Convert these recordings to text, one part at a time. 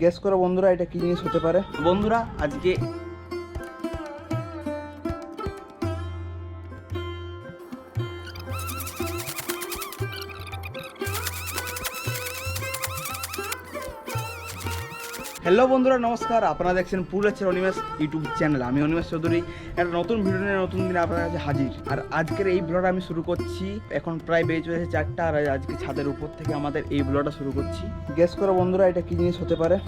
Guess করো বন্ধুরা এটা কি জিনিস হতে পারে? বন্ধুরা আজকে হ্যালো বন্ধুরা, নমস্কার। আপনারা দেখছেন পুরুলের অনিমেষ ইউটিউব চ্যানেল। আমি অনিমেষ চৌধুরী। একটা নতুন ভিডিও নিয়ে, নতুন দিনে আপনার কাছে হাজির। আর আজকের এই ব্লগটা আমি শুরু করছি। এখন প্রায় বেজে চলেছে চারটা। আর আজকে ছাদের উপর থেকে আমাদের এই ব্লগটা শুরু করছি। গেস করো বন্ধুরা, এটা কী জিনিস হতে পারে?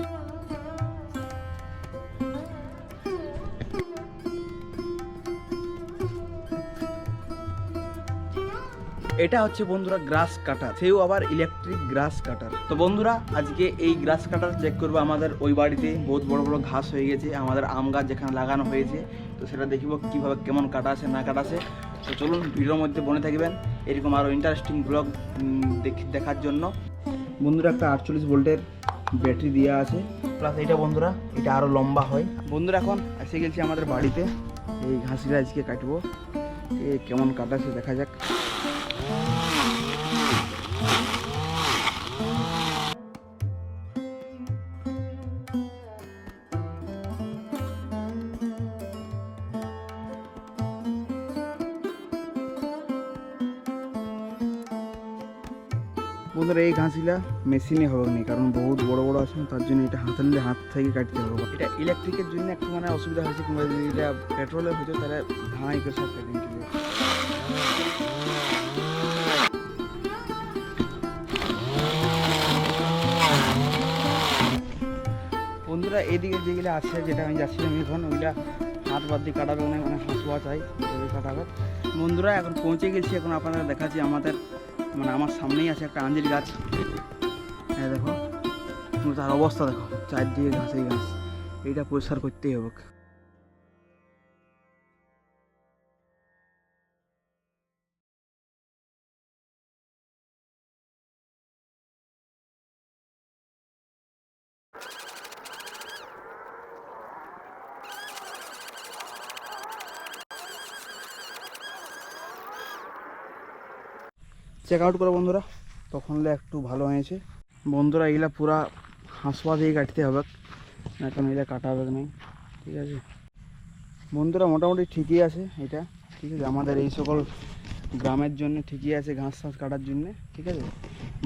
এটা হচ্ছে বন্ধুরা গ্রাস কাটার। সেও আবার ইলেকট্রিক গ্রাস কাটার। তো বন্ধুরা, আজকে এই গ্রাস কাটার চেক করব আমাদের ওই বাড়িতে। বহুত বড় বড় ঘাস হয়ে গেছে, আমাদের আম গাছ যেখানে লাগানো হয়েছে। তো সেটা দেখব কীভাবে কেমন কাটা আছে না কাটা আছে তো চলুন ভিডিওর মধ্যে বনে থাকবেন। এরকম আরও ইন্টারেস্টিং ব্লগ দেখার জন্য। বন্ধুরা, একটা আটচল্লিশ ভোল্টের ব্যাটারি দেওয়া আছে। প্লাস এটা বন্ধুরা, এটা আরও লম্বা হয়। বন্ধুরা, এখন এসে গেছি আমাদের বাড়িতে। এই ঘাসিটা আজকে কাটবো। কেমন কাটাছে, দেখা যাক। বন্ধুরা, এই ঘাসিলা মেশিনে হবে না কারণ বহুত বড় বড় আছে, তার জন্য এটা হাতে নিলে হাত থেকে কাটতে হবে এটা ইলেকট্রিকের জন্য একটু মানে অসুবিধা হয়েছে, কিংবা যদি এটা পেট্রোলে হতো তাহলে ধাঁই করে সব কেটে নিতে। বন্ধুরা, এদিকে যেগুলো আছে, যেটা আমি যাচ্ছিলাম, এখন ওইটা হাত বাদ দিয়ে কাটাবে মানে মানে হাঁসুয়া চাই কাটাবে বন্ধুরা, এখন পৌঁছে গেছি, এখন আপনারা দেখাচ্ছি আমাদের মানে আমার সামনেই আছে একটা আঞ্জির গাছ। হ্যাঁ দেখো তার অবস্থা দেখো, চারদিকে ঘাসেই ঘাস। এইটা পরিষ্কার করতেই হবে চেক আউট করো বন্ধুরা। তখন একটু ভালো হয়েছে। বন্ধুরা, এগুলা পুরা হাঁসপা দিয়ে কাটতে হবে। না কারণ এটা কাটা হবে না ঠিক আছে? বন্ধুরা, মোটামুটি ঠিকই আছে এটা। ঠিক আছে? আমাদের এই সকল গ্রামের জন্য ঠিকই আছে ঘাস টাস কাটার জন্য। ঠিক আছে?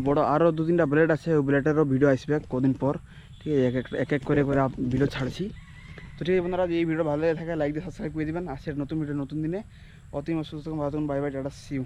বড় আরও দু তিনটা ব্লেড আছে, ওই ব্লেডেরও ভিডিও আসবে কদিন পর। ঠিক আছে? এক এক এক করে করে ভিডিও ছাড়ছি। তো ঠিক আছে বন্ধুরা এই ভিডিও ভালো লেগে থাকে লাইক দিয়ে সাবস্ক্রাইব করে দেবেন। আসছে নতুন ভিডিও নতুন দিনে অতিম সুস্থ ভালো থাকুন বাই বাই টাটা সিউ